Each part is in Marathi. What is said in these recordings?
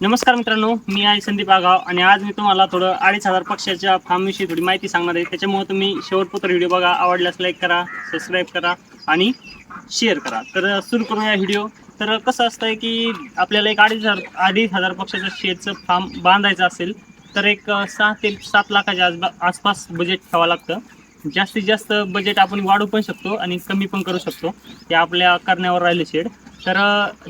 नमस्कार मित्रांनो मी आहे संदीप आगाव आणि आज मी तुम्हाला थोडं अडीच हजार पक्षाच्या फार्मविषयी थोडी माहिती सांगणार आहे. त्याच्यामुळे तुम्ही शेवटपुत्र व्हिडिओ बघा आवडल्यास लाईक करा सबस्क्राईब करा आणि शेअर करा. तर सुरू करूया व्हिडिओ. तर कसं असतंय की आपल्याला एक अडीच हजार अडीच हजार पक्षाचं शेडचं फार्म बांधायचं असेल तर एक सहा ते सात लाखाच्या आसबा आसपास बजेट ठेवावं लागतं. जास्तीत जास्त बजेट आपण वाढवू पण शकतो आणि कमी पण करू शकतो. ते आपल्या करण्यावर राहिले शेड तर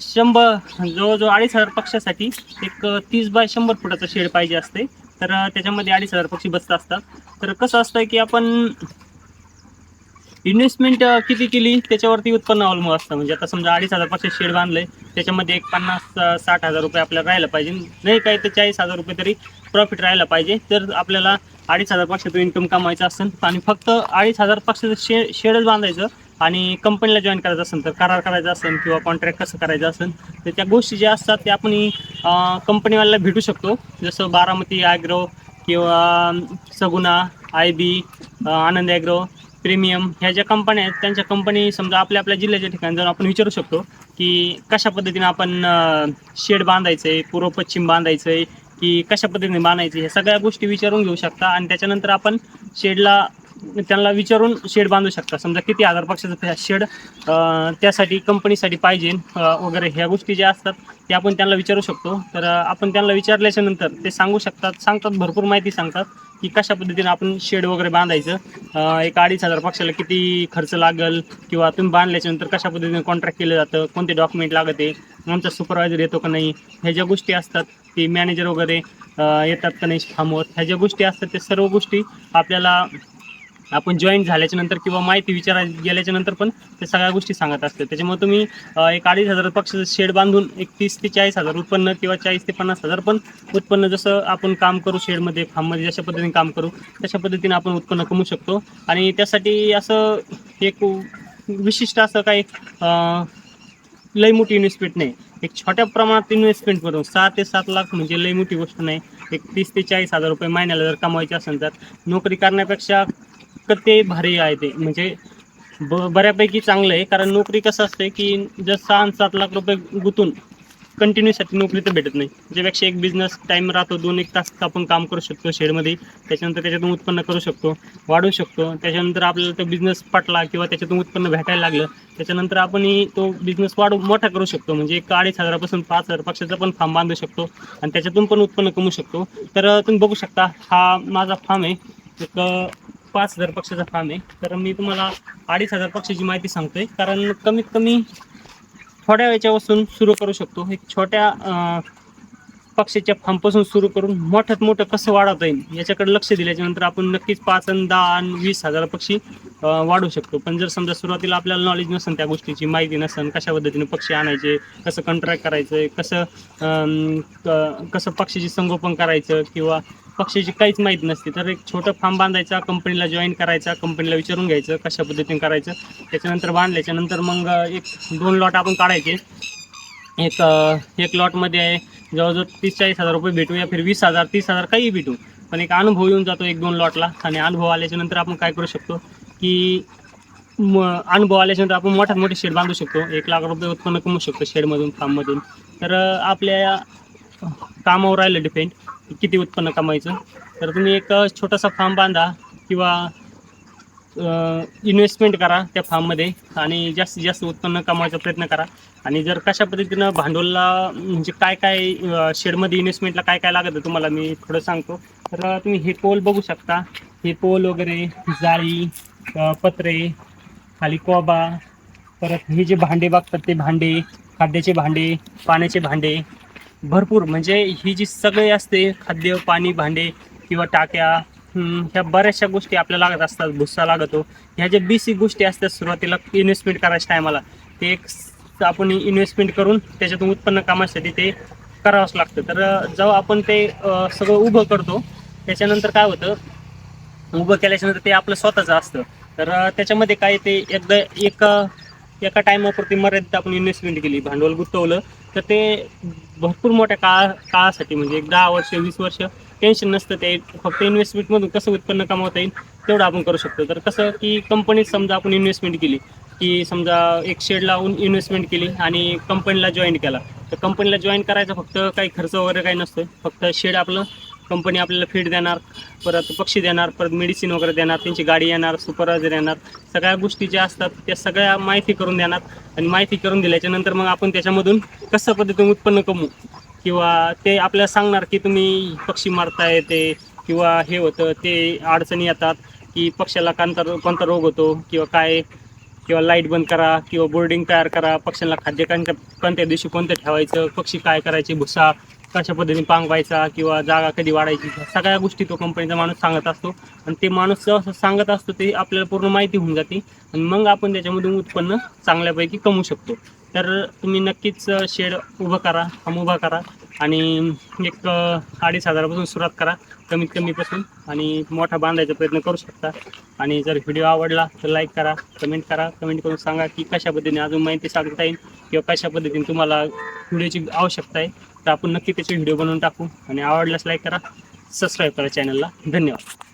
शंभर जवळजवळ अडीच हजार पक्षासाठी एक तीस बाय शंभर फुटाचं शेड पाहिजे असते. तर त्याच्यामध्ये अडीच हजार पक्षी बसत असतात. तर कसं असतं की आपण इन्व्हेस्टमेंट किती केली त्याच्यावरती उत्पन्न अवलंबून असतं. म्हणजे आता समजा अडीच हजार पक्षी शेड बांधलंय त्याच्यामध्ये एक पन्नास साठ हजार रुपये आपल्याला राहायला पाहिजे. नाही काही तर चाळीस हजार रुपये तरी प्रॉफिट राहायला पाहिजे. तर आपल्याला अडीच हजार पक्षातून इन्कम कमावायचं असेल आणि फक्त अडीच हजार पक्षाचं शे शेडच बांधायचं. आणि कंपनीला जॉईन करायचं असेल तर करार करायचा असेल किंवा कॉन्ट्रॅक्ट कसं करायचं असेल तर त्या गोष्टी ज्या असतात त्या आपण कंपनीवाल्याला भेटू शकतो. जसं बारामती ॲग्रो किंवा Saguna I B Anand agro premium ह्या ज्या कंपन्या आहेत त्यांच्या कंपनी समजा आपल्या आपल्या जिल्ह्याच्या ठिकाणी जाऊन आपण विचारू शकतो की कशा पद्धतीने आपण शेड बांधायचं आहे पूर्व पश्चिम बांधायचं आहे की कशा पद्धतीने बांधायचं ह्या सगळ्या गोष्टी विचारून घेऊ शकता. आणि त्याच्यानंतर आपण शेडला त्यांना विचारून शेड बांधू शकता. समजा किती हजार पक्षाचं शेड त्यासाठी कंपनीसाठी पाहिजे वगैरे ह्या गोष्टी ज्या असतात ते आपण त्यांना विचारू शकतो. तर आपण त्यांना विचारल्याच्या नंतर ते सांगू शकतात. सांगतात भरपूर माहिती सांगतात की कशा पद्धतीने आपण शेड वगैरे बांधायचं. एक अडीच हजार पक्षाला किती खर्च लागेल किंवा तुम्ही बांधल्याच्यानंतर कशा पद्धतीने कॉन्ट्रॅक्ट केलं जातं कोणते डॉक्युमेंट लागत आहे आमचा सुपरवायझर येतो का नाही ह्या ज्या गोष्टी असतात ते मॅनेजर वगैरे येतात का नाही फार्मवर ह्या ज्या गोष्टी असतात त्या सर्व गोष्टी आपल्याला आपण जॉईन झाल्याच्यानंतर किंवा माहिती विचारायला गेल्याच्यानंतर पण ते सगळ्या गोष्टी सांगत असतात. त्याच्यामुळे तुम्ही एक अडीच हजार पक्षाचं शेड बांधून एक तीस ते चाळीस हजार उत्पन्न किंवा चाळीस ते पन्नास हजार पण उत्पन्न जसं आपण काम करू शेडमध्ये फार्ममध्ये जशा पद्धतीने काम करू तशा पद्धतीने आपण उत्पन्न कमवू शकतो. आणि त्यासाठी असं एक विशिष्ट असं काही लई मोठी इन्व्हेस्टमेंट नाही. एक छोट्या प्रमाणात इन्व्हेस्टमेंट करून सहा ते सात लाख म्हणजे लई मोठी गोष्ट नाही. एक तीस ते चाळीस हजार रुपये महिन्याला जर कमवायचे असेल तर नोकरी करण्यापेक्षा क ते भारी आहे ते. म्हणजे ब बऱ्यापैकी चांगलं आहे. कारण नोकरी कसं असते की जर सहा आणि सात लाख रुपये गुंतून कंटिन्यूसाठी नोकरी तर भेटत नाही. त्याच्यापेक्षा एक बिझनेस टाईम राहतो दोन एक तास आपण काम करू शकतो शेडमध्ये त्याच्यानंतर त्याच्यातून उत्पन्न करू शकतो वाढवू शकतो. त्याच्यानंतर आपल्याला तो बिझनेस पटला किंवा त्याच्यातून उत्पन्न भेटायला लागलं त्याच्यानंतर आपणही तो बिझनेस वाढू मोठा करू शकतो. म्हणजे एक अडीच हजारापासून पाच हजार पक्षाचा पण फार्म बांधू शकतो आणि त्याच्यातून पण उत्पन्न कमवू शकतो. तर तुम्ही बघू शकता हा माझा फार्म आहे. एक पाच हजार पक्षाचा फार्म आहे. तर मी तुम्हाला अडीच हजार पक्षाची माहिती सांगतोय. कारण कमीत कमी थोड्या वेळच्यापासून सुरू करू शकतो. एक छोट्या पक्षाच्या फार्मपासून सुरू करून मोठ्यात मोठं कसं वाढवता येईल याच्याकडे लक्ष दिल्याच्यानंतर आपण नक्कीच पाच आणि दहा आणि वीस हजार पक्षी वाढवू शकतो. पण जर समजा सुरुवातीला आपल्याला नॉलेज नसेल त्या गोष्टीची माहिती नसेल कशा पद्धतीने पक्षी आणायचे कसं कंट्रॅक्ट करायचं कसं क- कसं पक्षीचे संगोपन करायचं किंवा पक्षाची काहीच माहिती नसते. तर एक छोटं फार्म बांधायचा कंपनीला जॉईन करायचा कंपनीला विचारून घ्यायचं कशा पद्धतीने करायचं. त्याच्यानंतर बांधल्याच्या नंतर मग एक दोन लॉट आपण काढायचे. एक एक लॉटमध्ये आहे जवळजवळ तीस चाळीस हजार रुपये भेटू या फिर वीस हजार तीस हजार काही भेटू. पण एक अनुभव येऊन जातो एक दोन लॉटला आणि अनुभव आल्याच्यानंतर आपण काय करू शकतो? की म अनुभव आल्याच्यानंतर आपण मोठ्यात मोठे शेड बांधू शकतो. एक लाख रुपये उत्पन्न कमवू शकतो शेडमधून फार्ममधून तर आपल्या कामावर राहिलं डिपेंड किती उत्पन्न कमायचं? तर तुम्ही एक छोटासा फार्म बांधा किंवा इन्व्हेस्टमेंट करा त्या फार्ममध्ये आणि जास्तीत जास्त उत्पन्न कमवायचा प्रयत्न करा. आणि जर कशा पद्धतीनं भांडवलला म्हणजे काय काय शेडमध्ये इन्व्हेस्टमेंटला काय काय लागतं तुम्हाला मी थोडं सांगतो. तर तुम्ही हे पोल बघू शकता. हे पोल वगैरे जाळी पत्रे खाली कोबा परत हे जे भांडे बघतात ते भांडे खाद्याचे भांडे पाण्याचे भांडे भरपूर. म्हणजे ही जी सगळे असते खाद्य पाणी भांडे किंवा टाक्या ह्या बऱ्याचशा गोष्टी आपल्याला लागत असतात भुस्सा लागतो. ह्या ज्या बेसिक गोष्टी असतात सुरुवातीला इन्व्हेस्टमेंट करायच्या टायमाला ते एक आपण इन्व्हेस्टमेंट करून त्याच्यातून उत्पन्न कामासाठी ते करावंच लागतं. तर जेव्हा आपण ते सगळं उभं करतो त्याच्यानंतर काय होतं उभं केल्याच्यानंतर ते आपलं स्वतःचं असतं. तर त्याच्यामध्ये काय ते एकदा एक एका टायमापुरती मर्यादित आपण इन्व्हेस्टमेंट केली भांडवल गुंतवलं तर ते भरपूर मोठ्या काळा काळासाठी म्हणजे एक दहा वर्ष वीस वर्ष टेन्शन नसतं ते. फक्त इन्व्हेस्टमेंटमधून कसं उत्पन्न कमावता येईल तेवढं आपण करू शकतो. तर कसं की कंपनीत समजा आपण इन्व्हेस्टमेंट केली की समजा एक शेड लावून इन्व्हेस्टमेंट केली आणि कंपनीला जॉईन केला. तर कंपनीला जॉईन करायचं फक्त काही खर्च वगैरे काही नसतो फक्त शेड आपलं कंपनी आपल्याला फीड देणार परत पक्षी देणार परत मेडिसिन वगैरे देणार त्यांची गाडी येणार सुपरवायझर येणार सगळ्या गोष्टी ज्या असतात त्या सगळ्या माहिती करून देणार. आणि माहिती करून दिल्याच्या नंतर मग आपण त्याच्यामधून कसं पद्धतीने उत्पन्न कमवू? किंवा ते आपल्याला सांगणार की तुम्ही पक्षी मारताय ते किंवा हे होतं ते अडचणी येतात की पक्ष्याला कांता कोणता रोग होतो किंवा काय? किंवा लाइट बंद करा किंवा बोर्डिंग तयार करा पक्ष्यांना खाद्य कोणत्या कोणत्या दिवशी कोणतं ठेवायचं पक्षी काय करायचे भुसा कशा पद्धतीने पांगवायचा किंवा जागा कधी वाढायची ह्या सगळ्या गोष्टी तो कंपनीचा माणूस सांगत असतो. आणि ते माणूस सहसा सांगत असतो ते आपल्याला पूर्ण माहिती होऊन जाते. आणि मग आपण त्याच्यामधून उत्पन्न चांगल्यापैकी कमवू शकतो. तर तुम्ही नक्कीच शेड उभं करा हम उभा करा. आणि एक अडीच हजारापासून सुरुवात करा कमीत कमीपासून. आणि मोठा बांधायचा प्रयत्न करू शकता. आणि जर व्हिडिओ आवडला तर लाईक करा कमेंट करा. कमेंट करून सांगा की कशा पद्धतीने अजून माहिती सांगता येईल किंवा कशा पद्धतीने तुम्हाला व्हिडिओची आवश्यकता आहे. तर आपण नक्की त्याचे व्हिडिओ बनवून टाकू. आणि आवडल्यास लाईक करा सबस्क्राईब करा चॅनलला धन्यवाद.